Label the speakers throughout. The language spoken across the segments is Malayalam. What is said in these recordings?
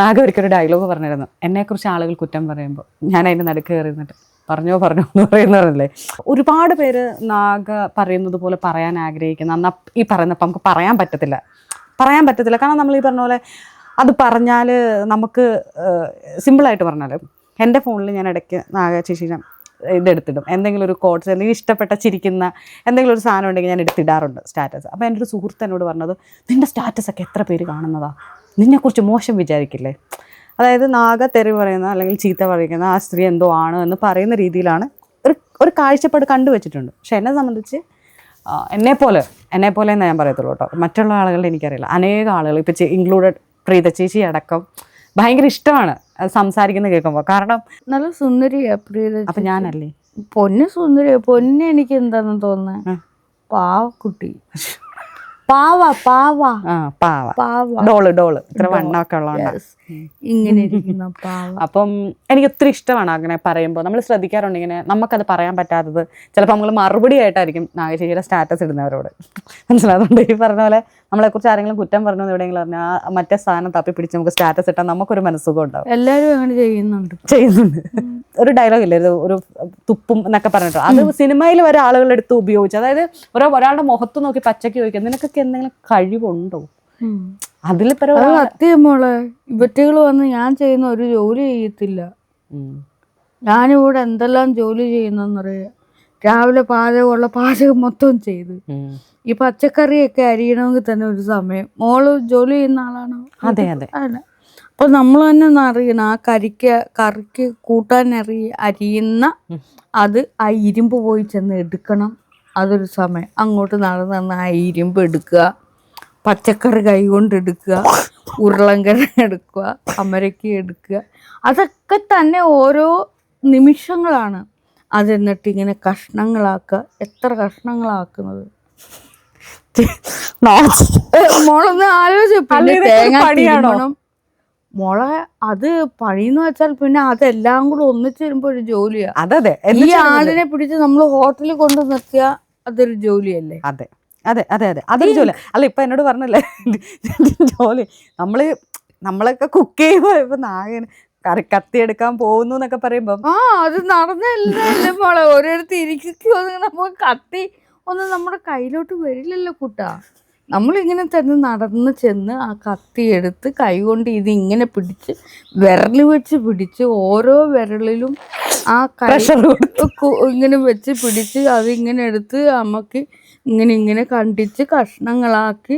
Speaker 1: നാഗ ഒരിക്കലും ഡയലോഗ് പറഞ്ഞിരുന്നു. എന്നെക്കുറിച്ച് ആളുകൾ കുറ്റം പറയുമ്പോൾ ഞാൻ അതിന്റെ നടുക്ക് കയറിയിരുന്നിട്ട് പറഞ്ഞോ പറഞ്ഞോ എന്ന് പറയുന്നവരല്ലേ ഒരുപാട് പേര് നാഗ പറയുന്നത് പോലെ പറയാൻ ആഗ്രഹിക്കുന്ന. എന്നാൽ ഈ പറയുന്നപ്പം നമുക്ക് പറയാൻ പറ്റത്തില്ല. പറയാൻ പറ്റത്തില്ല. കാരണം നമ്മൾ ഈ പറഞ്ഞ പോലെ അത് പറഞ്ഞാൽ നമുക്ക് സിമ്പിളായിട്ട് പറഞ്ഞാൽ എന്റെ ഫോണിൽ ഞാൻ ഇടയ്ക്ക് നാഗ ചേച്ചീനെ ഇതെടുത്തിടും എന്തെങ്കിലും ഒരു കോട്ട്സ് എന്തെങ്കിലും ഇഷ്ടപ്പെട്ട ചിരിക്കുന്ന എന്തെങ്കിലും ഒരു സാധനം ഉണ്ടെങ്കിൽ ഞാൻ എടുത്തിടാറുണ്ട് സ്റ്റാറ്റസ്. അപ്പോൾ എന്റെ ഒരു സുഹൃത്ത് എന്നോട് പറഞ്ഞത് നിന്റെ സ്റ്റാറ്റസ് ഒക്കെ എത്ര പേര് കാണുന്നതാ? നിന്നെക്കുറിച്ച് മോശം വിചാരിക്കില്ലേ? അതായത് നാഗ തെറി പറയുന്ന അല്ലെങ്കിൽ ചീത്ത പറയുന്ന ആ സ്ത്രീ എന്തോ ആണ് എന്ന് പറയുന്ന രീതിയിലാണ് ഒരു ഒരു കാഴ്ചപ്പാട് കണ്ടുവച്ചിട്ടുണ്ട് പക്ഷെ എന്നെ സംബന്ധിച്ച് എന്നെപ്പോലെ എന്നെപ്പോലെ എന്നേ ഞാൻ പറയത്തുള്ളൂ കേട്ടോ. മറ്റുള്ള ആളുകളുടെ എനിക്കറിയില്ല. അനേക ആളുകൾ ഇപ്പോൾ ഇൻക്ലൂഡഡ് പ്രീത ചേച്ചി അടക്കം ഭയങ്കര ഇഷ്ടമാണ് സംസാരിക്കുന്നത് കേൾക്കുമ്പോൾ. കാരണം
Speaker 2: നല്ല സുന്ദരിയാ പ്രീത
Speaker 1: അപ്പം ഞാനല്ലേ?
Speaker 2: പൊന്ന് സുന്ദരിയാ പൊന്ന് എനിക്ക് എന്താണെന്ന് തോന്നുന്നത് പാവക്കുട്ടി. പാവ പാവ.
Speaker 1: ആ പാവ.
Speaker 2: പാവ.
Speaker 1: Doll doll. ഇത്ര വണ്ണമൊക്കെ ഉള്ളതുകൊണ്ടാണ്
Speaker 2: ഇങ്ങനെ ഇരിക്കുന്ന പാവ.
Speaker 1: അപ്പം എനിക്ക് ഒത്തിരി ഇഷ്ടമാണ് അങ്ങനെ പറയുമ്പോൾ. നമ്മൾ ശ്രദ്ധിക്കാറുണ്ട് ഇങ്ങനെ. നമുക്കത് പറയാൻ പറ്റാത്തത്. ചിലപ്പോൾ നമ്മൾ മറുപടി ആയിട്ടായിരിക്കും നാഗശേരിയുടെ സ്റ്റാറ്റസ് ഇടുന്നവരോട്. മനസ്സിലാകുന്നുണ്ട് ഈ പറഞ്ഞ പോലെ നമ്മളെക്കുറിച്ച് ആരെങ്കിലും കുറ്റം പറഞ്ഞു എവിടെയെങ്കിലും പറഞ്ഞാൽ മറ്റേ സ്ഥാനം തപ്പി പിടിച്ച് നമുക്ക് സ്റ്റാറ്റസ് ഇട്ടാൽ നമുക്കൊരു മനസ്സുഖം ഉണ്ടാവും.
Speaker 2: എല്ലാവരും അങ്ങനെ ചെയ്യുന്നുണ്ട്.
Speaker 1: ചെയ്യുന്നുണ്ട്. ഒരു ഡയലോഗ് ഇല്ലേ? ഒരു തുപ്പും എന്നൊക്കെ പറഞ്ഞിട്ട്. അത് സിനിമയിൽ വരെ ആളുകളെടുത്ത് ഉപയോഗിച്ചു അതായത് ഓരോ ഒരാളുടെ മുഖത്ത് നോക്കി പച്ചക്ക് ചോദിക്കുക നിനക്കൊക്കെ എന്തെങ്കിലും കഴിവുണ്ടോ. അതിൽ പര
Speaker 2: ഇവറ്റുകൾ മോളെ ഇവറ്റകൾ വന്ന് ഞാൻ ചെയ്യുന്ന ഒരു ജോലി ചെയ്യത്തില്ല. ഞാനിവിടെ എന്തെല്ലാം ജോലി ചെയ്യുന്നറിയാം രാവിലെ പാചകമുള്ള പാചകം മൊത്തം ചെയ്ത്. ഈ പച്ചക്കറിയൊക്കെ അരിയണമെങ്കിൽ തന്നെ ഒരു സമയം. മോൾ ജോലി ചെയ്യുന്ന ആളാണോ?
Speaker 1: അതെ അതെ.
Speaker 2: അല്ല. അപ്പൊ നമ്മൾ തന്നെ അറിയണം. ആ കരിക്ക് കറിക്ക് കൂട്ടാൻ അറി അരിയുന്ന അത് ആ ഇരുമ്പ് പോയി ചെന്ന് എടുക്കണം. അതൊരു സമയം. അങ്ങോട്ട് നടന്ന് നടന്ന് ആ ഇരുമ്പ് എടുക്കുക. പച്ചക്കറി കൈ കൊണ്ട് എടുക്കുക. ഉരുളങ്കര എടുക്കുക. അമരക്ക എടുക്കുക. അതൊക്കെ തന്നെ ഓരോ നിമിഷങ്ങളാണ്. അതെന്നിട്ട് ഇങ്ങനെ കഷ്ണങ്ങളാക്കുക. എത്ര കഷ്ണങ്ങളാക്കുന്നത്? മോളൊന്ന് ആലോചിച്ചു തേങ്ങ
Speaker 1: പണിയാണോ?
Speaker 2: മോളെ അത് പണിന്ന് വെച്ചാൽ പിന്നെ അതെല്ലാം കൂടെ ഒന്നിച്ചു വരുമ്പോ ഒരു ജോലിയാ.
Speaker 1: അതെ
Speaker 2: ഈ ആളിനെ പിടിച്ച് നമ്മൾ ഹോട്ടലിൽ കൊണ്ട് നിർത്തിയ അതൊരു ജോലിയല്ലേ?
Speaker 1: അതെ അതെ അതെ അതെ. അതൊരു ജോലി. അല്ല ഇപ്പൊ എന്നോട് പറഞ്ഞല്ലേ ജോലി. നമ്മൾ നമ്മളൊക്കെ കുക്ക് ചെയ്യുമ്പോ ഇപ്പൊ കറി കത്തിയെടുക്കാൻ പോകുന്നു എന്നൊക്കെ പറയുമ്പോ
Speaker 2: ആ അത് നടന്നല്ലേ മോളെ. ഓരോരുത്തർ നമുക്ക് കത്തി ഒന്നും നമ്മുടെ കയ്യിലോട്ട് വരില്ലല്ലോ കുട്ടാ. നമ്മളിങ്ങനെ തന്നെ നടന്ന് ചെന്ന് ആ കത്തി എടുത്ത് കൈ കൊണ്ട് ഇതിങ്ങനെ പിടിച്ച് വിരൽ വെച്ച് പിടിച്ച് ഓരോ വിരലിലും ആ കു- ഇങ്ങനെ വെച്ച് പിടിച്ച് അതിങ്ങനെ എടുത്ത് അമ്മയ്ക്ക് ഇങ്ങനെ ഇങ്ങനെ കണ്ടിച്ച് കഷ്ണങ്ങളാക്കി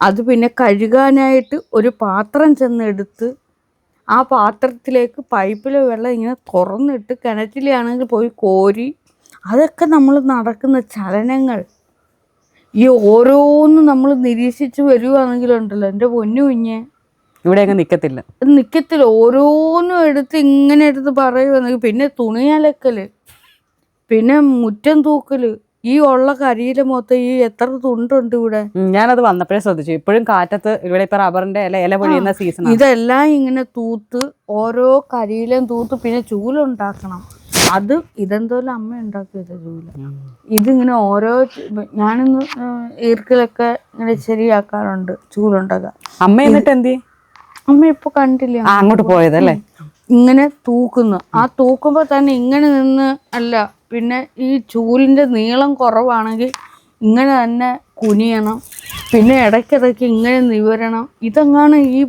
Speaker 2: അത് പിന്നെ കഴുകാനായിട്ട് ഒരു പാത്രം ചെന്നെടുത്ത് ആ പാത്രത്തിലേക്ക് പൈപ്പിലെ വെള്ളം ഇങ്ങനെ തുറന്നിട്ട് കിണറ്റിലാണെങ്കിൽ പോയി കോരി അതൊക്കെ നമ്മൾ നടക്കുന്ന ചലനങ്ങൾ. ഈ ഓരോന്നും നമ്മൾ നിരീക്ഷിച്ച് വരുവാണെങ്കിലുണ്ടല്ലോ എന്റെ പൊന്നു കുഞ്ഞെ.
Speaker 1: ഇവിടെ അങ്ങ് നിക്കത്തില്ല.
Speaker 2: നിക്കത്തില്ല. ഓരോന്നും എടുത്ത് ഇങ്ങനെ എടുത്ത് പറയുവാണെങ്കിൽ പിന്നെ തുണി അലക്കൽ പിന്നെ മുറ്റം തൂക്കൽ ഈ ഉള്ള കരിയില മൊത്തം ഈ എത്ര തുണ്ടുണ്ട് ഇവിടെ.
Speaker 1: ഞാനത് വന്നപ്പോഴേ ശ്രദ്ധിച്ചു. ഇപ്പോഴും കാറ്റത്ത് ഇവിടെ ഇപ്പൊ റബ്ബറിന്റെ ഇല ഇല പൊഴിയുന്ന സീസൺ
Speaker 2: ഇതെല്ലാം ഇങ്ങനെ തൂത്ത് ഓരോ കരിയിലും തൂത്ത് പിന്നെ ചൂലുണ്ടാക്കണം. അത് ഇതെന്തോലും അമ്മ ഉണ്ടാക്കിയത് ചൂൽ ഇതിങ്ങനെ ഓരോ ഞാനിന്ന് ഈർക്കിലൊക്കെ ഇങ്ങനെ ശരിയാക്കാറുണ്ട് ചൂലുണ്ടാക്കാൻ
Speaker 1: അമ്മ എന്നിട്ട് എന്തി
Speaker 2: അമ്മ ഇപ്പൊ കണ്ടില്ല.
Speaker 1: അങ്ങോട്ട് പോയതല്ലേ?
Speaker 2: ഇങ്ങനെ തൂക്കുന്നു. ആ തൂക്കുമ്പോ തന്നെ ഇങ്ങനെ നിന്ന് അല്ല പിന്നെ ഈ ചൂലിന്റെ നീളം കുറവാണെങ്കിൽ ഇങ്ങനെ തന്നെ കുനിയണം. പിന്നെ ഇടയ്ക്കിടയ്ക്ക് ഇങ്ങനെ നിവരണം. ഇതെങ്ങാണ് ഈ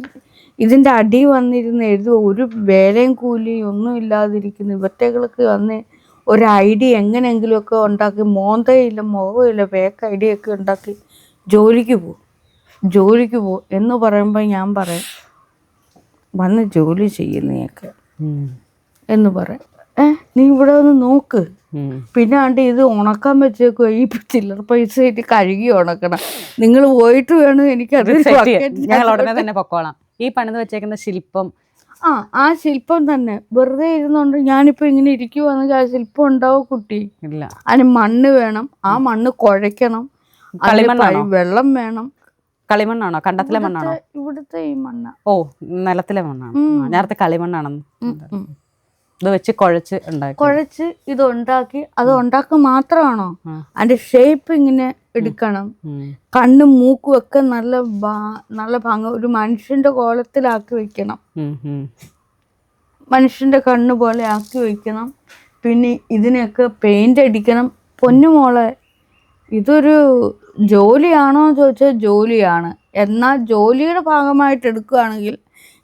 Speaker 2: ഇതിന്റെ അടി വന്നിരുന്ന് എഴുതുക ഒരു വേലയും കൂലിയും ഒന്നും ഇല്ലാതിരിക്കുന്ന. ഇവറ്റകൾക്ക് വന്ന് ഒരു ഐഡിയ എങ്ങനെയെങ്കിലുമൊക്കെ ഉണ്ടാക്കി മോന്തയില്ല മുഖമില്ല ഫേക്ക് ഐഡിയ ഒക്കെ ഉണ്ടാക്കി ജോലിക്ക് പോകും ജോലിക്ക് പോകും എന്ന് പറയുമ്പോൾ ഞാൻ പറയും വന്ന് ജോലി ചെയ്യുന്നതൊക്കെ
Speaker 1: ഉം.
Speaker 2: എന്ന് പറയും. ഏ നീ ഇവിടെ ഒന്ന് നോക്ക്. പിന്നാണ്ട് ഇത് ഉണക്കാൻ വെച്ചേക്കുക ഈ ചില്ലറ പൈസ ആയിട്ട് കഴുകി ഉണക്കണം. നിങ്ങൾ പോയിട്ട് വേണം എനിക്കത്.
Speaker 1: ഞങ്ങൾ ഉടനെ തന്നെ പൊക്കോളാം. ഈ പണിത് വെച്ചേക്കുന്ന ശില്പം?
Speaker 2: ആ ആ ശില്പം തന്നെ. വെറുതെ ഇരുന്നുകൊണ്ട് ഞാനിപ്പോ ഇങ്ങനെ ഇരിക്കുവാണെങ്കിൽ ആ ശില്പം ഉണ്ടാവും കുട്ടി?
Speaker 1: ഇല്ല.
Speaker 2: അതിന് മണ്ണ് വേണം. ആ മണ്ണ് കുഴയ്ക്കണം.
Speaker 1: കളിമണ്ണാണോ?
Speaker 2: വെള്ളം വേണം.
Speaker 1: കളിമണ്ണാണോ? കണ്ടത്തിലെ മണ്ണാണോ?
Speaker 2: ഇവിടുത്തെ- ഈ മണ്ണ.
Speaker 1: ഓ നിലത്തിലെ മണ്ണാണ്. നേരത്തെ കളിമണ്ണാണെന്ന്. ഇത് വെച്ച് കുഴച്ച് ഉണ്ടാക്കി.
Speaker 2: കുഴച്ച് ഇത് ഉണ്ടാക്കി. അത് ഉണ്ടാക്കുക മാത്രമാണോ? അതിന്റെ ഷേപ്പ് ഇങ്ങനെ എടുക്കണം. കണ്ണ് മൂക്കും ഒക്കെ നല്ല നല്ല ഭംഗ ഒരു മനുഷ്യന്റെ കോലത്തിലാക്കി വെക്കണം. മനുഷ്യന്റെ കണ്ണ് പോലെ ആക്കി വെക്കണം. പിന്നെ ഇതിനൊക്കെ പെയിന്റ് അടിക്കണം. പൊന്നുമോളെ ഇതൊരു ജോലിയാണോ ചോദിച്ചാൽ ജോലിയാണ്. എന്നാൽ ജോലിയുടെ ഭാഗമായിട്ട് എടുക്കുകയാണെങ്കിൽ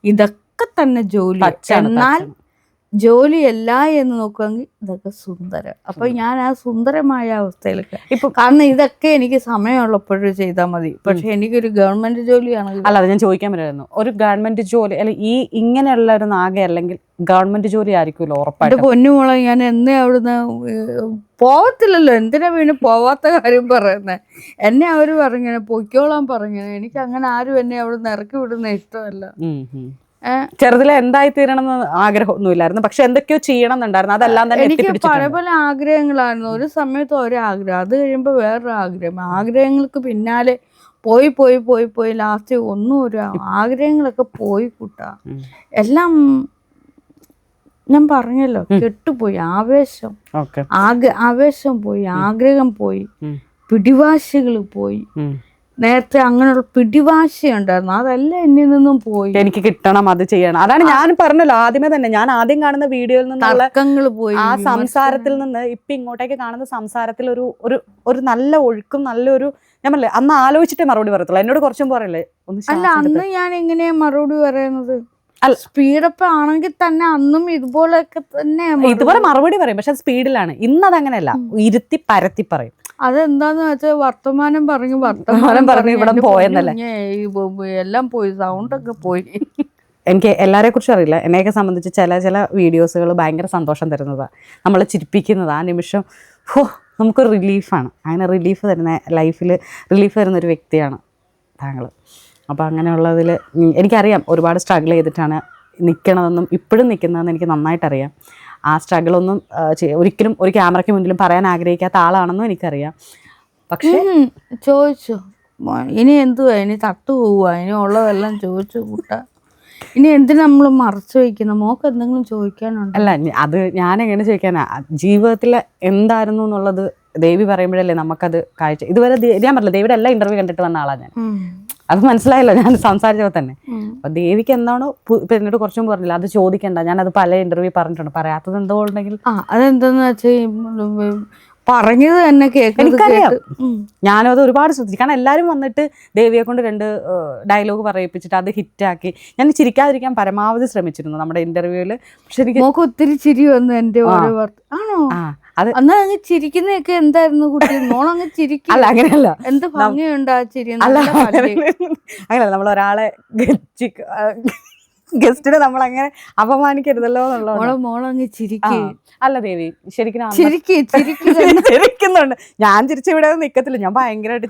Speaker 2: ഇതൊക്കെ തന്നെ ജോലി. എന്നാൽ. ജോലിയല്ല എന്ന് നോക്കുകയാണെങ്കിൽ ഇതൊക്കെ സുന്ദരം. അപ്പൊ ഞാൻ ആ സുന്ദരമായ അവസ്ഥയിലൊക്കെ
Speaker 1: ഇപ്പൊ
Speaker 2: കാരണം ഇതൊക്കെ എനിക്ക് സമയമുള്ളപ്പോഴും ചെയ്താൽ മതി. പക്ഷെ എനിക്കൊരു ഗവൺമെന്റ് ജോലിയാണെങ്കിൽ
Speaker 1: അല്ല അത് ഞാൻ ചോദിക്കാൻ പറ്റുമായിരുന്നു ഒരു ഗവൺമെന്റ് ജോലി അല്ല ഈ ഇങ്ങനെയുള്ള ഒരു നാഗ അല്ലെങ്കിൽ ഗവൺമെന്റ് ജോലി ആയിരിക്കുമല്ലോ ഉറപ്പായിട്ട്.
Speaker 2: പൊന്നുമോളെ ഞാൻ എന്നേ അവിടുന്ന് പോവത്തില്ലല്ലോ. എന്തിനാ വീണ് പോവാത്ത കാര്യം പറയുന്നത് എന്നെ അവർ പറഞ്ഞു പൊയ്ക്കോളാൻ പറഞ്ഞു എനിക്ക് അങ്ങനെ ആരും എന്നെ അവിടുന്ന് ഇറക്കി വിടുന്ന ഇഷ്ടമല്ല.
Speaker 1: ചെറുതിലെ എന്തായി തീരണം എന്ന് ആഗ്രഹമൊന്നുമില്ലായിരുന്നു. പക്ഷെ എന്തൊക്കെയോ ചെയ്യണം എന്നുണ്ടായിരുന്നു അതെല്ലാം തന്നെ
Speaker 2: എനിക്ക് പല പല ആഗ്രഹങ്ങളായിരുന്നു. ഒരു സമയത്ത് ഒരു ആഗ്രഹം അത് കഴിയുമ്പോൾ വേറൊരു ആഗ്രഹം ആഗ്രഹങ്ങൾക്ക് പിന്നാലെ പോയി പോയി പോയി പോയി ലാസ്റ്റ് ഒന്നും ഒരു ആഗ്രഹങ്ങളൊക്കെ പോയി കൂട്ടാ. എല്ലാം ഞാൻ പറഞ്ഞല്ലോ കെട്ടുപോയി ആവേശം. ആവേശം പോയി ആഗ്രഹം പോയി. പിടിവാശികൾ പോയി. നേരത്തെ അങ്ങനെയുള്ള പിടിവാശി ഉണ്ടായിരുന്നു അതല്ല എന്നിൽ നിന്നും പോയി.
Speaker 1: എനിക്ക് കിട്ടണം അത് ചെയ്യണം. അതാണ് ഞാൻ പറഞ്ഞല്ലോ ആദ്യമേ തന്നെ. ഞാൻ ആദ്യം കാണുന്ന വീഡിയോയിൽ നിന്നുള്ള
Speaker 2: പോയി
Speaker 1: ആ സംസാരത്തിൽ നിന്ന് ഇപ്പൊ ഇങ്ങോട്ടേക്ക് കാണുന്ന സംസാരത്തിൽ ഒരു ഒരു ഒരു നല്ല ഒഴുക്കും നല്ലൊരു ഞാൻ പറഞ്ഞില്ലേ അന്ന് ആലോചിച്ചിട്ടേ മറുപടി പറയത്തുള്ളൂ. എന്നോട് കുറച്ചും പറയല്ലേ?
Speaker 2: അല്ല അന്ന് ഞാൻ എങ്ങനെയാ മറുപടി പറയുന്നത്. സ്പീഡപ്പ് ആണെങ്കിൽ തന്നെ അന്നും ഇതുപോലെയൊക്കെ തന്നെ
Speaker 1: ഇതുപോലെ മറുപടി പറയും പക്ഷെ സ്പീഡിലാണ്. ഇന്ന് അതങ്ങനെയല്ല ഇരുത്തി പരത്തി പറയും.
Speaker 2: അതെന്താന്ന് വെച്ചാൽ വർത്തമാനം പറഞ്ഞു
Speaker 1: വർത്തമാനം പറഞ്ഞു ഇവിടെ പോയെന്നല്ലേ?
Speaker 2: എല്ലാം പോയി സൗണ്ട് ഒക്കെ പോയി.
Speaker 1: എനിക്ക് എല്ലാരെ കുറിച്ചും അറിയില്ല. എന്നെയൊക്കെ സംബന്ധിച്ച് ചില ചില വീഡിയോസുകൾ ഭയങ്കര സന്തോഷം തരുന്നതാണ് നമ്മളെ ചിരിപ്പിക്കുന്നത് ആ നിമിഷം ഹോ നമുക്ക് റിലീഫാണ് അങ്ങനെ റിലീഫ് തരുന്ന ലൈഫിൽ റിലീഫ് തരുന്ന ഒരു വ്യക്തിയാണ് താങ്കൾ അപ്പോൾ അങ്ങനെയുള്ളതിൽ എനിക്കറിയാം ഒരുപാട് സ്ട്രഗിൾ ചെയ്തിട്ടാണ് നിൽക്കണതെന്നും ഇപ്പോഴും നിൽക്കുന്നതെന്ന് എനിക്ക് നന്നായിട്ടറിയാം. ആ സ്ട്രഗിളൊന്നും ഒരിക്കലും ഒരു ക്യാമറയ്ക്ക് മുന്നിലും പറയാൻ ആഗ്രഹിക്കാത്ത ആളാണെന്നും എനിക്കറിയാം. പക്ഷേ
Speaker 2: ചോദിച്ചു? ഇനി എന്തുവാ? ഇനി തട്ടു പോവുക ഇനി ഉള്ളതെല്ലാം ചോദിച്ചു കൂട്ട. ഇനി എന്തിനാ നമ്മൾ മറച്ചു വയ്ക്കുന്ന മോക്ക് എന്തെങ്കിലും ചോദിക്കാനുണ്ട്?
Speaker 1: അല്ല അത് ഞാൻ എങ്ങനെ ചോദിക്കാനാ? ജീവിതത്തിൽ എന്തായിരുന്നു എന്നുള്ളത് ദേവി പറയുമ്പോഴല്ലേ നമുക്കത് കാഴ്ച ഇതുവരെ ഞാൻ പറഞ്ഞില്ല ദേവിയുടെ എല്ലാ ഇന്റർവ്യൂ കണ്ടിട്ട് വന്ന ആളാണ് ഞാൻ. അത് മനസ്സിലായല്ലോ ഞാൻ സംസാരിച്ചപ്പോൾ തന്നെ. അപ്പൊ ദേവിക്ക് എന്താണോ പു- ഇപ്പൊ എന്നോട് കുറച്ചും പറഞ്ഞില്ല അത് ചോദിക്കണ്ട. ഞാൻ അത് പല ഇന്റർവ്യൂ പറഞ്ഞിട്ടുണ്ട്. പറയാത്തത് എന്തോ ഉണ്ടെങ്കിൽ
Speaker 2: ആ അതെന്താന്ന് വെച്ചാൽ പറഞ്ഞത് തന്നെ
Speaker 1: എനിക്കറിയാം. ഞാനും അത് ഒരുപാട് ശ്രദ്ധിച്ചു. കാരണം എല്ലാവരും വന്നിട്ട് ദേവിയെ കൊണ്ട് രണ്ട് ഡയലോഗ് പറയിപ്പിച്ചിട്ട് അത് ഹിറ്റാക്കി. ഞാൻ ചിരിക്കാതിരിക്കാൻ പരമാവധി ശ്രമിച്ചിരുന്നു നമ്മുടെ ഇന്റർവ്യൂവിൽ പക്ഷെ എനിക്ക്
Speaker 2: മോക്ക് ഒത്തിരി ചിരി വന്നു എന്റെ ഓരോ ആണോ?
Speaker 1: അത്
Speaker 2: അന്ന് അങ്ങ് ചിരിക്കുന്നതൊക്കെ എന്തായിരുന്നു കുട്ടി? മോളങ്ങ് ചിരിക്കും
Speaker 1: അല്ല അങ്ങനെയല്ല.
Speaker 2: എന്ത് ഭംഗിയുണ്ട് ആ ചിരി.
Speaker 1: അല്ല. അങ്ങനെയല്ല. നമ്മൾ ഒരാളെ ഗസ്റ്റിനെ നമ്മൾ അങ്ങനെ അപമാനിക്കരുതല്ലോ എന്നുള്ളത്
Speaker 2: മോളെ മോളങ്ങ് ചിരിക്ക്.
Speaker 1: അല്ല ദേവി ശരിക്കും ചിരിക്കുന്നുണ്ട്. ഞാൻ ചിരിച്ചിവിടെ നിക്കത്തില്ല. ഞാൻ ഭയങ്കരമായിട്ട്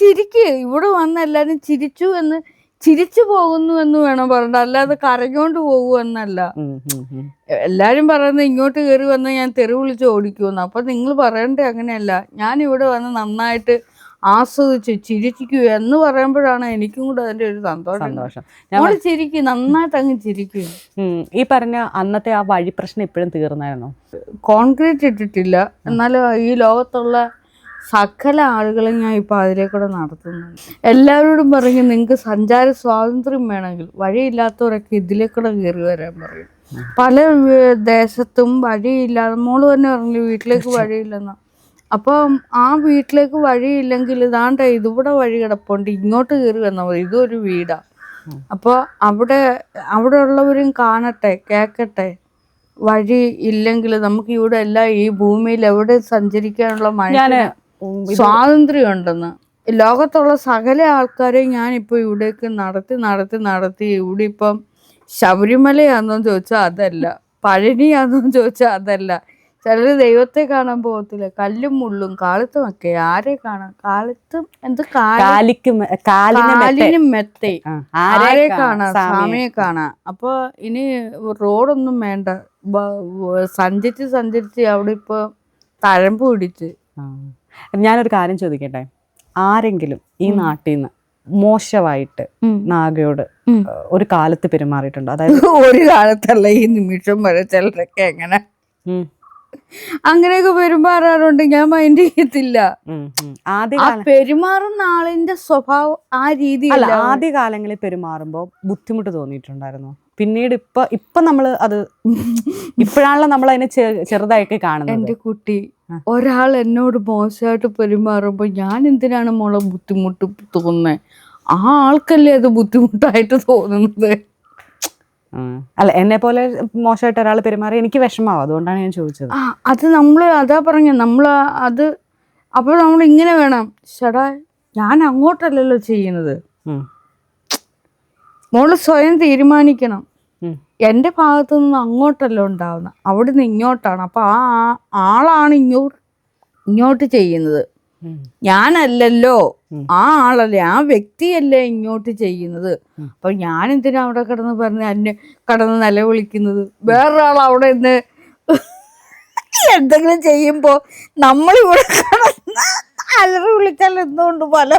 Speaker 2: ചിരിക്ക്. ഇവിടെ വന്ന എല്ലാരും ചിരിച്ചു എന്ന് ചിരിച്ചു പോകുന്നു എന്ന് വേണം പറയണ്ട അല്ലാതെ കരഞ്ഞോണ്ട് പോകു എന്നല്ല.
Speaker 1: ഉം, ഉം, ഉം.
Speaker 2: എല്ലാരും പറയുന്നത് ഇങ്ങോട്ട് കയറി വന്ന ഞാൻ തെറി വിളിച്ച് ഓടിക്കുമെന്ന് അപ്പൊ നിങ്ങൾ പറയണ്ടേ അങ്ങനെയല്ല. ഞാൻ ഇവിടെ വന്ന് നന്നായിട്ട് ആസ്വദിച്ച് ചിരിക്കൂ എന്ന് പറയുമ്പോഴാണ് എനിക്കും കൂടെ അതിന്റെ ഒരു സന്തോഷം.
Speaker 1: സന്തോഷം.
Speaker 2: നമ്മൾ ചിരിക്കും നന്നായിട്ട് അങ്ങ് ചിരിക്കും
Speaker 1: ഈ പറഞ്ഞ അന്നത്തെ ആ വഴി പ്രശ്നം ഇപ്പോഴും തീർന്നായിരുന്നു?
Speaker 2: കോൺക്രീറ്റ് ഇട്ടിട്ടില്ല. എന്നാലും ഈ ലോകത്തുള്ള സകല ആളുകളെ ഞാൻ ഇപ്പോൾ അതിലേക്കൂടെ നടത്തുന്നുണ്ട്. എല്ലാവരോടും പറയും നിങ്ങൾക്ക് സഞ്ചാര സ്വാതന്ത്ര്യം വേണമെങ്കിൽ വഴിയില്ലാത്തവരൊക്കെ ഇതിലേക്കൂടെ കയറി വരാൻ പറയും. പല ദേശത്തും വഴിയില്ലാതെ മോൾ തന്നെ പറഞ്ഞു വീട്ടിലേക്ക് വഴിയില്ലെന്ന്. അപ്പം ആ വീട്ടിലേക്ക് വഴിയില്ലെങ്കിൽ ഇതാണ്ട് ഇതിവിടെ വഴി കിടപ്പുണ്ട് ഇങ്ങോട്ട് കയറി വന്നാൽ മതി. ഇതൊരു വീടാ. അപ്പോൾ അവിടെ അവിടെ ഉള്ളവരും കാണട്ടെ കേക്കട്ടെ വഴി ഇല്ലെങ്കിൽ നമുക്ക് ഇവിടെ എല്ലാം ഈ ഭൂമിയിൽ എവിടെ സഞ്ചരിക്കാനുള്ള
Speaker 1: മഴ
Speaker 2: മനുഷ്യന് സ്വാതന്ത്ര്യം ഉണ്ടെന്ന് ലോകത്തുള്ള സകല ആൾക്കാരെയും ഞാനിപ്പോൾ ഇവിടേക്ക് നടത്തി നടത്തി നടത്തി ഇവിടെ ഇപ്പം ശബരിമലയാണെന്ന് ചോദിച്ചാൽ അതല്ല പഴനിയാണെന്ന് ചോദിച്ചാൽ അതല്ല ചിലര് ദൈവത്തെ കാണാൻ പോകത്തില്ല. കല്ലും മുള്ളും കാലത്തും ഒക്കെ ആരെ കാണാം? കാലത്തും എന്ത്
Speaker 1: കാലിന് മെത്തെ.
Speaker 2: ആരെ
Speaker 1: കാണാം? സ്വാമിയെ.
Speaker 2: കാണാം. അപ്പൊ ഇനി റോഡൊന്നും വേണ്ട. സഞ്ചരിച്ച് സഞ്ചരിച്ച് അവിടെ ഇപ്പൊ തഴമ്പ് പിടിച്ച്.
Speaker 1: ഞാനൊരു കാര്യം ചോദിക്കട്ടെ? ആരെങ്കിലും ഈ നാട്ടിൽ നിന്ന് മോശമായിട്ട് നാഗയോട് ഒരു കാലത്ത് പെരുമാറിയിട്ടുണ്ടോ? അതായത്
Speaker 2: ഒരു കാലത്തല്ല ഈ നിമിഷം വരെ ചിലരൊക്കെ എങ്ങനെ അങ്ങനെയൊക്കെ പെരുമാറാറുണ്ട് ഞാൻ മൈൻഡ് ചെയ്യത്തില്ല. ആ പെരുമാറുന്ന ആളിന്റെ സ്വഭാവം ആ രീതി
Speaker 1: ആദ്യ കാലങ്ങളിൽ പെരുമാറുമ്പോൾ ബുദ്ധിമുട്ട് തോന്നിയിട്ടുണ്ടായിരുന്നു. പിന്നീട് ഇപ്പൊ ഇപ്പൊ നമ്മൾ അത് ഇപ്പോഴാണല്ലോ നമ്മൾ അതിനെ ചെറുതായിട്ട് കാണുന്നത്.
Speaker 2: എന്റെ കുട്ടി. ഒരാൾ എന്നോട് മോശമായിട്ട് പെരുമാറുമ്പോ ഞാൻ എന്തിനാണ് മോളെ ബുദ്ധിമുട്ട് തോന്നുന്നത് ആ ആൾക്കല്ലേ അത് ബുദ്ധിമുട്ടായിട്ട് തോന്നുന്നത്.
Speaker 1: അല്ല എന്നെ പോലെ മോശമായിട്ട് ഒരാൾ പെരുമാറി എനിക്ക് വിഷമാവും അതുകൊണ്ടാണ് ഞാൻ ചോദിച്ചത്.
Speaker 2: അത് നമ്മൾ അതാ പറഞ്ഞ നമ്മൾ അത് അപ്പോൾ നമ്മൾ ഇങ്ങനെ വേണം. ചേട്ടാ ഞാൻ അങ്ങോട്ടല്ലല്ലോ ചെയ്യുന്നത്. മോൾ സ്വയം തീരുമാനിക്കണം. എന്റെ ഭാഗത്തു നിന്ന് അങ്ങോട്ടല്ലോ ഉണ്ടാവുന്നത് അവിടുന്ന് ഇങ്ങോട്ടാണ്. അപ്പോൾ ആ ആളാണ് ഇങ്ങോട്ട് ഇങ്ങോട്ട് ചെയ്യുന്നത്. ഞാനല്ലല്ലോ. ആ ആളല്ലേ ആ വ്യക്തിയല്ലേ ഇങ്ങോട്ട് ചെയ്യുന്നത്. അപ്പൊ ഞാൻ എന്തിനാ അവിടെ കിടന്ന് പറഞ്ഞ് അന്നെ കടന്ന് നിലവിളിക്കുന്നത്? വേറൊരാൾ അവിടെ നിന്ന് എന്തെങ്കിലും ചെയ്യുമ്പോ നമ്മളിവിടെ കടന്ന് അലറി വിളിച്ചാൽ എന്തുകൊണ്ട് പല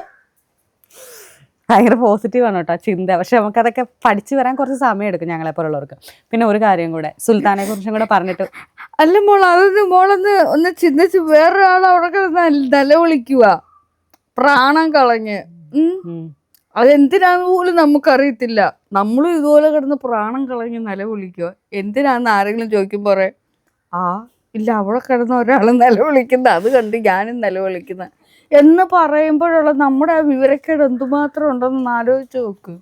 Speaker 1: ഭയങ്കര പോസിറ്റീവ് ആണ് കേട്ടോ ചിന്ത. പക്ഷെ നമുക്കതൊക്കെ പഠിച്ചു വരാൻ കുറച്ച് സമയം എടുക്കും ഞങ്ങളെ പോലുള്ളവർക്ക്. പിന്നെ ഒരു കാര്യം കൂടെ സുൽത്താനെ കുറിച്ചും കൂടെ പറഞ്ഞിട്ട്.
Speaker 2: അല്ല മോൾ അതൊന്ന് മോളൊന്ന് ഒന്ന് ചിന്തിച്ച് വേറൊരാൾ അവിടെ കിടന്ന് നിലവിളിക്കുക പ്രാണം കളഞ്ഞ്. അതെന്തിനാന്ന് പോലും നമുക്കറിയത്തില്ല. നമ്മളും ഇതുപോലെ കിടന്ന് പ്രാണം കളഞ്ഞ് നിലവിളിക്കുക എന്തിനാന്ന് ആരെങ്കിലും ചോദിക്കുമ്പോൾ ആ ഇല്ല അവിടെ കിടന്ന് ഒരാൾ നിലവിളിക്കുന്ന അത് കണ്ട് ഞാനും നിലവിളിക്കുന്ന എന്ന് പറയുമ്പോഴുള്ള നമ്മുടെ ആ വിവരക്കേട് എന്തുമാത്രം ഉണ്ടെന്ന് ആലോചിച്ച് നോക്ക്.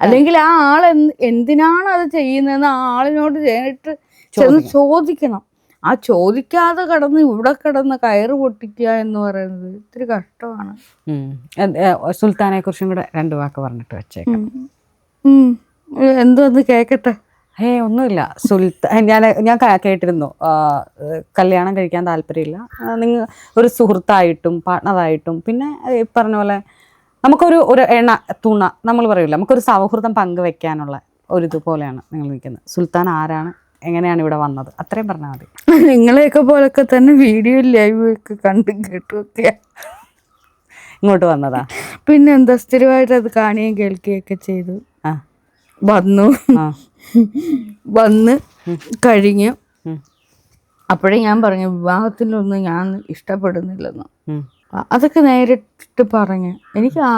Speaker 2: അല്ലെങ്കിൽ ആ ആൾ എന്തിനാണ് അത് ചെയ്യുന്നതെന്ന് ആ ആളിനോട് നേരിട്ട് ചെന്ന് ചോദിക്കണം. ആ ചോദിക്കാതെ കടന്ന് ഇവിടെ കിടന്ന് കയറ് പൊട്ടിക്കുക എന്ന് പറയുന്നത് ഇത്തിരി കഷ്ടമാണ്.
Speaker 1: എന്ത്- സുൽത്താനെ കുറിച്ചും കൂടെ രണ്ട് വാക്ക് പറഞ്ഞിട്ട് വെച്ചേക്കാം.
Speaker 2: എന്തോന്ന് കേക്കട്ടെ?
Speaker 1: ഏ ഒന്നുമില്ല. സുൽത്താൻ ഞാൻ ഞാൻ കേട്ടിരുന്നു. കല്യാണം കഴിക്കാൻ താല്പര്യമില്ല. നിങ്ങൾ ഒരു സുഹൃത്തായിട്ടും പാർട്ണറായിട്ടും പിന്നെ ഈ പറഞ്ഞ പോലെ നമുക്കൊരു ഒരു എണ്ണ തുണ നമ്മൾ പറയില്ല നമുക്കൊരു സൗഹൃദം പങ്കുവെക്കാനുള്ള ഒരു ഇതുപോലെയാണ് നിങ്ങൾ നിൽക്കുന്നത്. സുൽത്താൻ ആരാണ്? എങ്ങനെയാണ് ഇവിടെ വന്നത്? അത്രയും പറഞ്ഞാൽ മതി.
Speaker 2: നിങ്ങളെയൊക്കെ പോലൊക്കെ തന്നെ വീഡിയോ ലൈവ് ഒക്കെ കണ്ടും കേട്ടും ഒക്കെ
Speaker 1: ഇങ്ങോട്ട് വന്നതാ?
Speaker 2: പിന്നെ എന്താ സ്ഥിരമായിട്ട് അത് കാണുകയും കേൾക്കുകയൊക്കെ ചെയ്തു.
Speaker 1: ആ.
Speaker 2: വന്നു.
Speaker 1: ആ.
Speaker 2: വന്ന് കഴിഞ്ഞു. അപ്പോഴേ ഞാൻ പറഞ്ഞു വിവാഹത്തിലൊന്നും ഞാൻ ഇഷ്ടപ്പെടുന്നില്ലെന്ന്. അതൊക്കെ നേരിട്ട് പറഞ്ഞ് എനിക്ക് ആ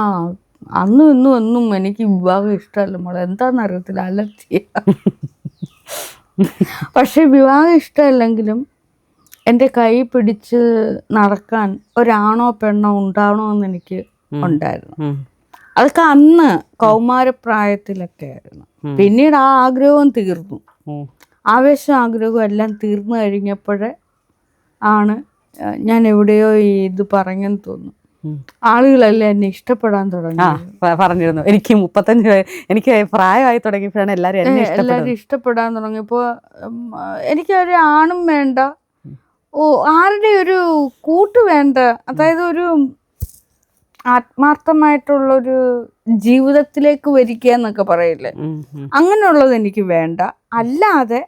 Speaker 2: അന്നും ഇന്നും ഒന്നും എനിക്ക് വിവാഹം ഇഷ്ടമല്ല മോളെ. എന്താണെന്ന് അറിയത്തില്ല അലർജി പക്ഷെ വിവാഹം ഇഷ്ടമല്ലെങ്കിലും എന്റെ കൈ പിടിച്ച് നടക്കാൻ ഒരാണോ പെണ്ണോ ഉണ്ടാണോ എന്ന് എനിക്ക് ഉണ്ടായിരുന്നു. അതൊക്കെ അന്ന് കൗമാരപ്രായത്തിലൊക്കെ ആയിരുന്നു. പിന്നീട് ആ ആഗ്രഹവും തീർന്നു. ആവേശം ആഗ്രഹവും എല്ലാം തീർന്നു കഴിഞ്ഞപ്പോഴേ ആണ് ഞാൻ എവിടെയോ ഈ ഇത് പറഞ്ഞെന്ന് തോന്നുന്നു. ആളുകളല്ലേ എന്നെ ഇഷ്ടപ്പെടാൻ തുടങ്ങി.
Speaker 1: പറഞ്ഞിരുന്നു. എനിക്ക് മുപ്പത്തഞ്ച് എനിക്ക് പ്രായമായി തുടങ്ങിയപ്പോഴാണ് എല്ലാവരും എന്നെ ഇഷ്ടപ്പെടാൻ
Speaker 2: എല്ലാവരും ഇഷ്ടപ്പെടാൻ എനിക്ക് ഒരു ആണും വേണ്ട. ഓ ആരുടെ ഒരു കൂട്ട് വേണ്ട. അതായത് ഒരു ആത്മാർത്ഥമായിട്ടുള്ളൊരു ജീവിതത്തിലേക്ക് വരിക എന്നൊക്കെ പറയില്ലേ? അങ്ങനെയുള്ളത് എനിക്ക് വേണ്ട. അല്ലാതെ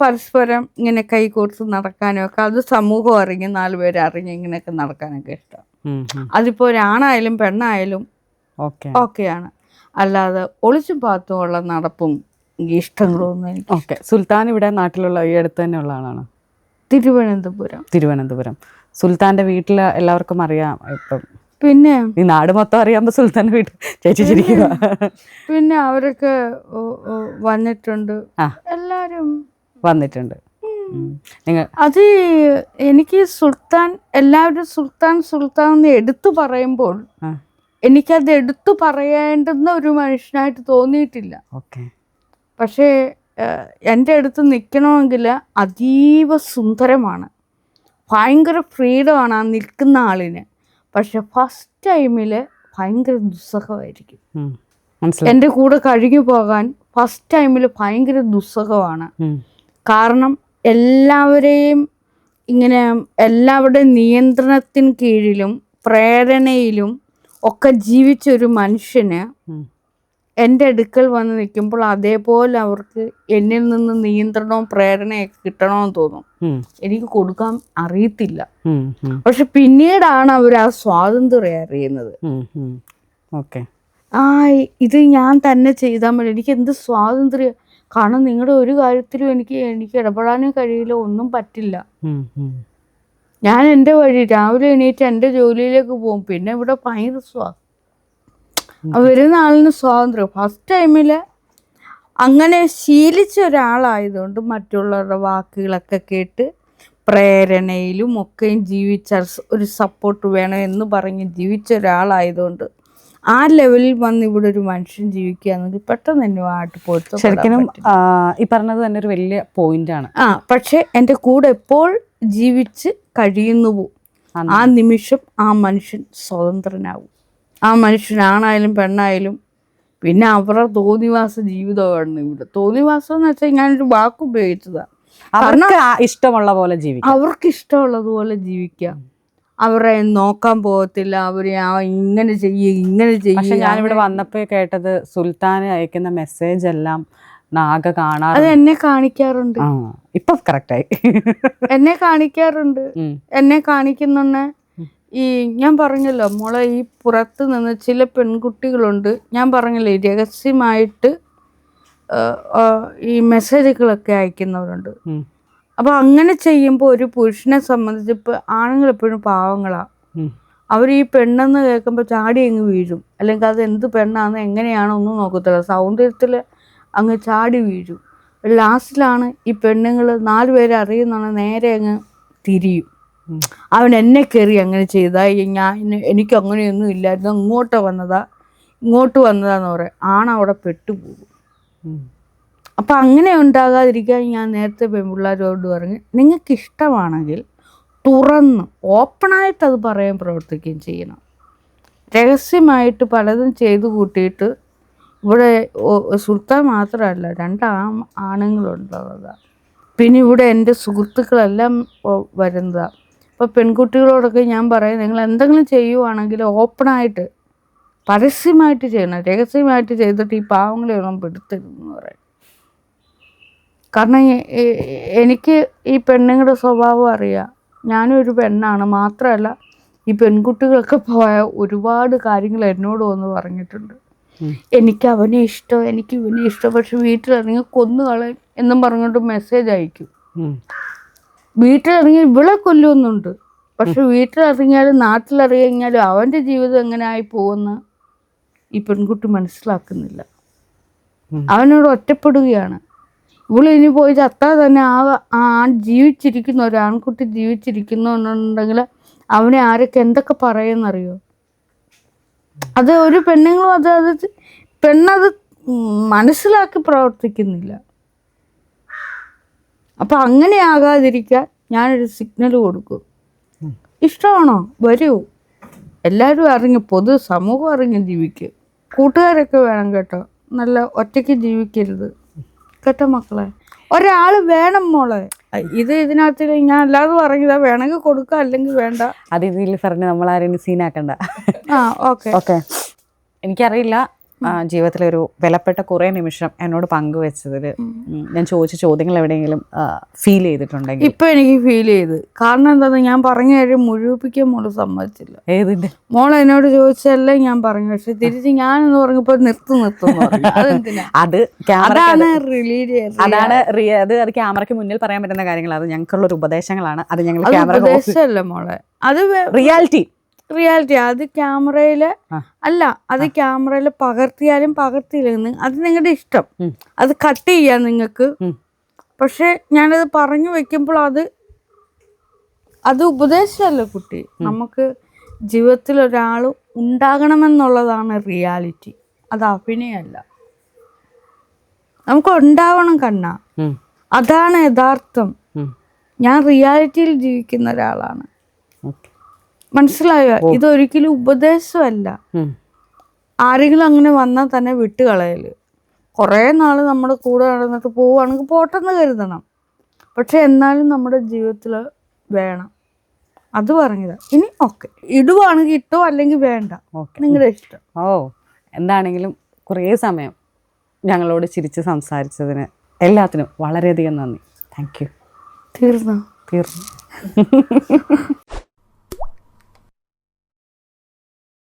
Speaker 2: പരസ്പരം ഇങ്ങനെ കൈകോർത്ത് നടക്കാനൊക്കെ അത് സമൂഹം അറിഞ്ഞ് നാല് പേര് അറിഞ്ഞ് ഇങ്ങനെയൊക്കെ നടക്കാനൊക്കെ ഇഷ്ടം. അതിപ്പോ ഒരാണായാലും പെണ്ണായാലും
Speaker 1: ഓക്കെ.
Speaker 2: ഓക്കെയാണ്. അല്ലാതെ ഒളിച്ചും പാത്തുമുള്ള നടപ്പും ഇഷ്ടങ്ങളൊന്നും എനിക്ക്
Speaker 1: ഓക്കെ. സുൽത്താൻ ഇവിടെ നാട്ടിലുള്ള ഈ അടുത്ത് തന്നെ ഉള്ള ആളാണ്?
Speaker 2: തിരുവനന്തപുരം.
Speaker 1: തിരുവനന്തപുരം. സുൽത്താന്റെ വീട്ടിൽ എല്ലാവർക്കും അറിയാം. ഇപ്പം
Speaker 2: പിന്നെ?
Speaker 1: ഈ നാട് മൊത്തം അറിയാമ്പോ സുൽത്താന്റെ വീട്ടിൽ ചേച്ചി ചിരിക്കുക
Speaker 2: പിന്നെ അവരൊക്കെ വന്നിട്ടുണ്ട്. എല്ലാരും.
Speaker 1: വന്നിട്ടുണ്ട്. നിങ്ങൾ
Speaker 2: അത് എനിക്ക് സുൽത്താൻ എല്ലാവരും സുൽത്താൻ സുൽത്താൻ എന്ന് എടുത്തു പറയുമ്പോൾ എനിക്കത് എടുത്തു പറയേണ്ടുന്ന ഒരു മനുഷ്യനായിട്ട് തോന്നിയിട്ടില്ല.
Speaker 1: ഓക്കെ.
Speaker 2: പക്ഷേ എന്റെ എന്റെ അടുത്ത് നിൽക്കണമെങ്കിൽ അതീവ സുന്ദരമാണ്. ഭയങ്കര ഫ്രീഡമാണ് ആ നിൽക്കുന്ന ആളിന്. പക്ഷെ ഫസ്റ്റ് ടൈമിൽ ഭയങ്കര ദുസ്സഹമായിരിക്കും. എന്റെ കൂടെ കഴിഞ്ഞു പോകാൻ ഫസ്റ്റ് ടൈമിൽ ഭയങ്കര ദുസ്സഹമാണ്. കാരണം എല്ലാവരെയും ഇങ്ങനെ എല്ലാവരുടെ നിയന്ത്രണത്തിന് കീഴിലും പ്രേരണയിലും ഒക്കെ ജീവിച്ച ഒരു മനുഷ്യന്. എന്റെ അടുക്കൽ വന്ന് നിൽക്കുമ്പോൾ അതേപോലെ അവർക്ക് എന്നിൽ നിന്ന് നിയന്ത്രണവും പ്രേരണയൊക്കെ കിട്ടണമെന്ന് തോന്നും. എനിക്ക് കൊടുക്കാൻ അറിയത്തില്ല. പക്ഷെ പിന്നീടാണ് അവർ ആ സ്വാതന്ത്ര്യം അറിയുന്നത്.
Speaker 1: ഓക്കെ
Speaker 2: ആ ഇത് ഞാൻ തന്നെ ചെയ്താൽ മതി എനിക്ക് എന്ത് സ്വാതന്ത്ര്യം കാരണം നിങ്ങളുടെ ഒരു കാര്യത്തിലും എനിക്ക് എനിക്ക് ഇടപെടാനും കഴിയില്ല ഒന്നും പറ്റില്ല. ഞാൻ എന്റെ വഴി രാവിലെ എണീറ്റ് എന്റെ ജോലിയിലേക്ക് പോകും പിന്നെ ഇവിടെ ഭയങ്കര സ്വാതന്ത്ര്യം വരുന്ന ആളിന് സ്വാതന്ത്ര്യം ഫസ്റ്റ് ടൈമിൽ അങ്ങനെ ശീലിച്ച ഒരാളായതുകൊണ്ട് മറ്റുള്ളവരുടെ വാക്കുകളൊക്കെ കേട്ട് പ്രേരണയിലും ഒക്കെയും ജീവിച്ച ഒരു സപ്പോർട്ട് വേണം എന്ന് പറഞ്ഞ് ജീവിച്ച ഒരാളായതുകൊണ്ട് ആ ലെവലിൽ വന്ന് ഇവിടെ ഒരു മനുഷ്യൻ ജീവിക്കുകയാണെങ്കിൽ പെട്ടെന്ന് തന്നെ ആട്ട് പോയിട്ട്
Speaker 1: ശരിക്കും ഈ പറഞ്ഞത് തന്നെ ഒരു വലിയ പോയിന്റ് ആണ്.
Speaker 2: ആ പക്ഷെ എന്റെ കൂടെ എപ്പോൾ ജീവിച്ച് കഴിയുന്നുവോ. ആ നിമിഷം ആ മനുഷ്യൻ സ്വതന്ത്രനാവും. ആ മനുഷ്യൻ ആണായാലും പെണ്ണായാലും പിന്നെ അവരുടെ തോന്നിവാസ ജീവിതമാണ് ഇവിടെ. തോന്നിവാസം എന്ന് വെച്ചാൽ ഞാനൊരു വാക്ക് ഉപയോഗിച്ചതാണ്
Speaker 1: അവർക്ക് ഇഷ്ടമുള്ള പോലെ ജീവിക്കാം.
Speaker 2: അവർക്ക് ഇഷ്ടമുള്ളതുപോലെ ജീവിക്കാം. അവരെ നോക്കാൻ പോകത്തില്ല. അവരെ ആ ഇങ്ങനെ ചെയ്യ ഇങ്ങനെ
Speaker 1: പക്ഷെ
Speaker 2: ചെയ്യ
Speaker 1: ഞാനിവിടെ വന്നപ്പോ കേട്ടത് സുൽത്താൻ അയക്കുന്ന മെസ്സേജ് എല്ലാം നാഗ
Speaker 2: അത്
Speaker 1: കാണാറ്
Speaker 2: എന്നെ കാണിക്കാറുണ്ട്.
Speaker 1: ഇപ്പൊ കറക്റ്റായി
Speaker 2: എന്നെ കാണിക്കാറുണ്ട്. എന്നെ കാണിക്കുന്നുണ്ട് ഈ ഞാൻ പറഞ്ഞല്ലോ മോളെ ഈ പുറത്ത് നിന്ന് ചില പെൺകുട്ടികളുണ്ട്. ഞാൻ പറഞ്ഞില്ലേ രഹസ്യമായിട്ട് ഈ മെസ്സേജുകളൊക്കെ അയക്കുന്നവരുണ്ട്. അപ്പോൾ അങ്ങനെ ചെയ്യുമ്പോൾ ഒരു പുരുഷനെ സംബന്ധിച്ച് ഇപ്പോൾ ആണുങ്ങൾ എപ്പോഴും പാവങ്ങളാണ് അവർ ഈ പെണ്ണെന്ന് കേൾക്കുമ്പോൾ ചാടി അങ്ങ് വീഴും. അല്ലെങ്കിൽ അത് എന്ത് പെണ്ണാന്ന് എങ്ങനെയാണോ ഒന്നും നോക്കത്തില്ല. സൗന്ദര്യത്തിൽ അങ്ങ് ചാടി വീഴും. ലാസ്റ്റിലാണ് ഈ പെണ്ണുങ്ങൾ നാല് പേരെ അറിയുന്നതാണ് നേരെ അങ്ങ് തിരിയും. അവൻ എന്നെ കയറി അങ്ങനെ ചെയ്താ. ഞാൻ എനിക്ക് അങ്ങനെയൊന്നും ഇല്ലായിരുന്നു. ഇങ്ങോട്ട് വന്നതാ. ഇങ്ങോട്ട് വന്നതാന്ന് പറയാം. ആണവിടെ പെട്ടുപോകും. അപ്പം അങ്ങനെ ഉണ്ടാകാതിരിക്കാൻ ഞാൻ നേരത്തെ പെൺപിള്ളേരോട് പറഞ്ഞു നിങ്ങൾക്ക് ഇഷ്ടമാണെങ്കിൽ തുറന്ന് ഓപ്പണായിട്ട് അത് പറയാൻ പ്രവർത്തിക്കുകയും ചെയ്യണം. രഹസ്യമായിട്ട് പലതും ചെയ്തു കൂട്ടിയിട്ട് ഇവിടെ സുൽത്താൻ മാത്രമല്ല രണ്ട് ആ ആണുങ്ങളുണ്ടാവുക പിന്നെ ഇവിടെ എന്റെ സുഹൃത്തുക്കളെല്ലാം വരുന്നതാണ് അപ്പോൾ പെൺകുട്ടികളോടൊക്കെ ഞാൻ പറയും നിങ്ങൾ എന്തെങ്കിലും ചെയ്യുവാണെങ്കിൽ ഓപ്പണായിട്ട് പരസ്യമായിട്ട് ചെയ്യണം. രഹസ്യമായിട്ട് ചെയ്തിട്ട് ഈ പാവങ്ങളെ ഒന്നും പെടുത്തരുതെന്ന് പറയും. കാരണം എനിക്ക് ഈ പെണ്ണുങ്ങളുടെ സ്വഭാവം അറിയാം. ഞാനും ഒരു പെണ്ണാണ്. മാത്രമല്ല ഈ പെൺകുട്ടികളൊക്കെ പോയ ഒരുപാട് കാര്യങ്ങൾ എന്നോട് വന്ന് പറഞ്ഞിട്ടുണ്ട്. എനിക്ക് അവനെ ഇഷ്ടം എനിക്ക് ഇവനെ ഇഷ്ടം. പക്ഷെ വീട്ടിലിറങ്ങി കൊന്നു കളയും എന്നും പറഞ്ഞുകൊണ്ട് മെസ്സേജ് അയക്കും. വീട്ടിലിറങ്ങി ഇവളെ കൊല്ലുന്നുണ്ട് പക്ഷെ വീട്ടിലറിഞ്ഞാലും നാട്ടിലറിയാലും അവന്റെ ജീവിതം എങ്ങനെ ആയി പോകുമെന്ന് ഈ പെൺകുട്ടി മനസ്സിലാക്കുന്നില്ല. അവനോട് ഒറ്റപ്പെടുകയാണ്. ഇവൾ ഇനി പോയി ചത്താൽ തന്നെ ആ ആ ആൺ ജീവിച്ചിരിക്കുന്ന ഒരു ആൺകുട്ടി ജീവിച്ചിരിക്കുന്നു എന്നുണ്ടെങ്കിൽ അവനെ ആരൊക്കെ എന്തൊക്കെ പറയുമെന്നറിയോ അത് ഒരു പെണ്ണുങ്ങളും അത് അത് പെണ്ണത് മനസ്സിലാക്കി പ്രവർത്തിക്കുന്നില്ല. അപ്പം അങ്ങനെ ആകാതിരിക്കാൻ ഞാനൊരു സിഗ്നൽ കൊടുക്കും. ഇഷ്ടമാണോ? വരൂ. എല്ലാവരും അറിഞ്ഞ് പൊതു സമൂഹം അറിഞ്ഞ് ജീവിക്കുക കൂട്ടുകാരൊക്കെ വേണം കേട്ടോ. നല്ല ഒറ്റയ്ക്ക് ജീവിക്കരുത്. കേട്ടോ മക്കളെ? ഒരാൾ വേണം മോളെ. ഇത് ഇതിനകത്ത് ഞാൻ അല്ലാതെ പറഞ്ഞതാ വേണമെങ്കിൽ കൊടുക്കുക അല്ലെങ്കിൽ വേണ്ട.
Speaker 1: അത് ഇതിൽ പറഞ്ഞ് നമ്മൾ ആരെയും സീനാക്കണ്ട
Speaker 2: ആ ഓക്കെ.
Speaker 1: ഓക്കെ. എനിക്കറിയില്ല. ആ, ജീവിതത്തിലെ ഒരു വിലപ്പെട്ട കുറേ നിമിഷം എന്നോട് പങ്കുവെച്ചതിൽ ഞാൻ ചോദിച്ച ചോദ്യങ്ങൾ എവിടെയെങ്കിലും ഫീൽ ചെയ്തിട്ടുണ്ടെങ്കിൽ.
Speaker 2: ഇപ്പൊ എനിക്ക് ഫീൽ ചെയ്ത്. കാരണം എന്താന്ന് ഞാൻ പറഞ്ഞ കാര്യം മുഴുവിപ്പിക്കാൻ മോൾ സമ്മതിച്ചില്ല.
Speaker 1: ഏതിന്റെ?
Speaker 2: മോൾ എന്നോട് ചോദിച്ചല്ലേ ഞാൻ പറഞ്ഞു. പക്ഷെ തിരിച്ച് ഞാൻ എന്ന് പറഞ്ഞപ്പോ നിർത്തു നിർത്തും
Speaker 1: അത്
Speaker 2: അതാണ്
Speaker 1: അതാണ് അത് അത് ക്യാമറയ്ക്ക് മുന്നിൽ പറയാൻ പറ്റുന്ന കാര്യങ്ങൾ. അത് ഞങ്ങൾക്കുള്ള ഒരു ഉപദേശങ്ങളാണ്. അത് ഞങ്ങൾ ക്യാമറ
Speaker 2: ഉപദേശമല്ല മോളെ. അത്
Speaker 1: റിയാലിറ്റി
Speaker 2: റിയാലിറ്റി അത്
Speaker 1: ക്യാമറയിൽ
Speaker 2: അല്ല അത് ക്യാമറയിൽ പകർത്തിയാലും പകർത്തിയില്ലെന്ന് അത് നിങ്ങളുടെ ഇഷ്ടം. അത് കട്ട് ചെയ്യാം നിങ്ങൾക്ക്. പക്ഷെ ഞാനത് പറഞ്ഞു വെക്കുമ്പോൾ അത് അത് ഉപദേശമല്ല കുട്ടി? നമുക്ക് ജീവിതത്തിൽ ഒരാൾ ഉണ്ടാകണമെന്നുള്ളതാണ് റിയാലിറ്റി. അത് അഭിനയമല്ല നമുക്ക് ഉണ്ടാവണം കണ്ണ. അതാണ് യഥാർത്ഥം. ഞാൻ റിയാലിറ്റിയിൽ ജീവിക്കുന്ന ഒരാളാണ്. മനസ്സിലായോ? ഇതൊരിക്കലും ഉപദേശമല്ല. ആരെങ്കിലും അങ്ങനെ വന്നാൽ തന്നെ വിട്ടുകളയൽ. കുറേ നാൾ നമ്മുടെ കൂടെ നടന്നിട്ട് പോവുകയാണെങ്കിൽ പോട്ടെന്ന് കരുതണം. പക്ഷെ എന്നാലും നമ്മുടെ ജീവിതത്തിൽ വേണം. അത് പറഞ്ഞതാ. ഇനി ഓക്കെ. ഇടുവാണെങ്കിൽ ഇട്ടോ അല്ലെങ്കിൽ വേണ്ട. നിങ്ങളുടെ ഇഷ്ടം.
Speaker 1: ഓ എന്താണെങ്കിലും കുറേ സമയം ഞങ്ങളോട് ചിരിച്ച് സംസാരിച്ചതിന് എല്ലാത്തിനും വളരെയധികം നന്ദി. താങ്ക് യു
Speaker 2: തീർന്നു?
Speaker 1: തീർന്നു.